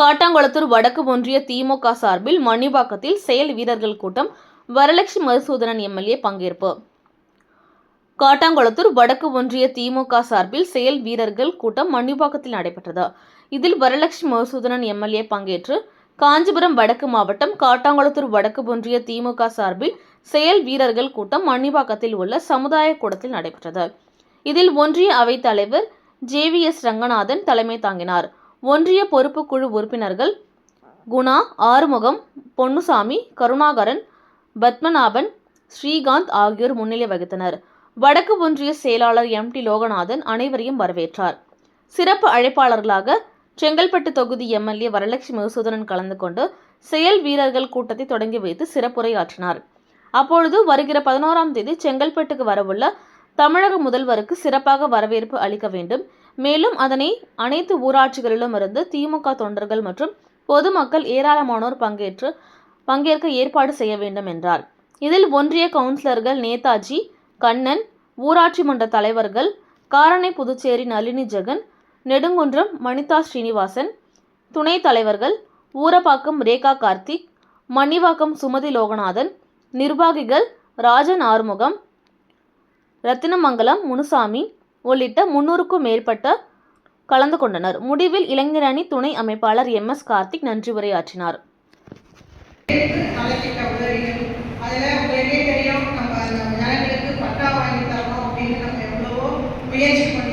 காட்டாங்குளத்தூர் வடக்கு ஒன்றிய திமுக சார்பில் மணிபாக்கத்தில் செயல் வீரர்கள் கூட்டம் வரலட்சுமி மதுசூதனன் எம்எல்ஏ பங்கேற்பு. காட்டாங்குளத்தூர் வடக்கு ஒன்றிய திமுக சார்பில் செயல் வீரர்கள் கூட்டம் மணிபாக்கத்தில் நடைபெற்றது. இதில் வரலட்சுமி மதுசூதனன் எம்எல்ஏ பங்கேற்று காஞ்சிபுரம் வடக்கு மாவட்டம் காட்டாங்குளத்தூர் வடக்கு ஒன்றிய திமுக சார்பில் செயல் வீரர்கள் கூட்டம் மணிபாக்கத்தில் உள்ள சமுதாய கூடத்தில் நடைபெற்றது. இதில் ஒன்றிய அவைத் தலைவர் ஜேவிஎஸ் ரங்கநாதன் தலைமை தாங்கினார். ஒன்றிய பொறுப்புக்குழு உறுப்பினர்கள் குணா ஆறுமுகம் பொன்னுசாமி கருணாகரன் பத்மநாபன் ஸ்ரீகாந்த் ஆகியோர் முன்னிலை வகித்தனர். வடக்கு ஒன்றிய செயலாளர் எம். டி. லோகநாதன் அனைவரையும் வரவேற்றார். சிறப்பு அழைப்பாளர்களாக செங்கல்பட்டு தொகுதி எம்எல்ஏ வரலட்சுமி மதுசூதனன் கலந்து கொண்டு செயல் வீரர்கள் கூட்டத்தை தொடங்கி வைத்து சிறப்புரையாற்றினார். அப்பொழுது வருகிற பதினோராம் தேதி செங்கல்பட்டுக்கு வரவுள்ள தமிழக முதல்வருக்கு சிறப்பாக வரவேற்பு அளிக்க வேண்டும் மேலும் அதனை அனைத்து ஊராட்சிகளிலும் இருந்து திமுக தொண்டர்கள் மற்றும் பொதுமக்கள் ஏராளமானோர் பங்கேற்று பங்கேற்க ஏற்பாடு செய்ய வேண்டும் என்றார். இதில் ஒன்றிய கவுன்சிலர்கள் நேதாஜி கண்ணன் ஊராட்சி மன்ற தலைவர்கள் காரணை புதுச்சேரி நளினி ஜெகன் நெடுங்குன்றம் மணிதா ஸ்ரீனிவாசன் துணைத் தலைவர்கள் ஊரப்பாக்கம் ரேகா கார்த்திக் மணிவாக்கம் சுமதி லோகநாதன் நிர்வாகிகள் ராஜன் ஆறுமுகம் ரத்தினமங்கலம் முனுசாமி உள்ளிட்ட முன்னூறுக்கும் மேற்பட்ட கலந்து கொண்டனர். முடிவில் இளைஞரணி துணை அமைப்பாளர் எம். எஸ். கார்த்திக் நன்றி உரையாற்றினார். முயற்சி